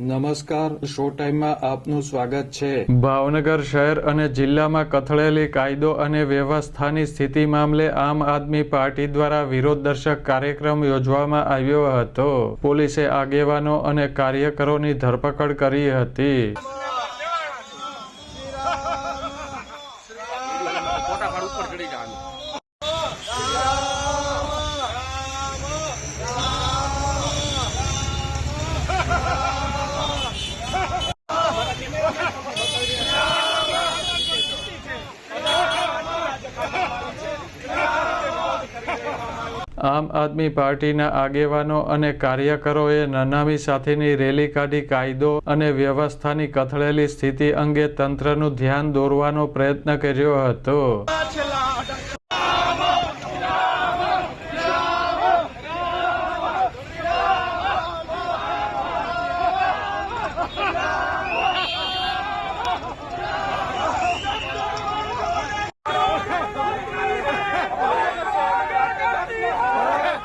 નમસ્કાર શો ટાઈમમાં આપનું સ્વાગત છે. ભાવનગર શહેર અને જિલ્લામાં કથળેલી કાયદો અને વ્યવસ્થાની સ્થિતિ મામલે આમ આદમી પાર્ટી દ્વારા વિરોધ દર્શક કાર્યક્રમ યોજવામાં આવ્યો હતો. પોલીસે આગેવાનો અને કાર્યકરોની ધરપકડ કરી હતી. ફોટા ઉપર ચડી જવાનું આમ આદમી પાર્ટીના આગેવાનો અને કાર્યકરોએ નનામી સાથેની રેલી કાઢી કાયદો અને વ્યવસ્થાની કથળેલી સ્થિતિ અંગે તંત્રનું ધ્યાન દોરવાનો પ્રયત્ન કર્યો હતો.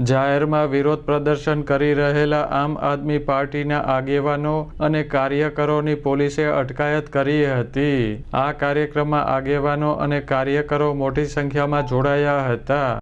જાહેરમાં વિરોધ પ્રદર્શન કરી રહેલા આમ આદમી પાર્ટીના આગેવાનો અને કાર્યકરોની પોલીસે અટકાયત કરી હતી. આ કાર્યક્રમમાં આગેવાનો અને કાર્યકરો મોટી સંખ્યામાં જોડાયા હતા.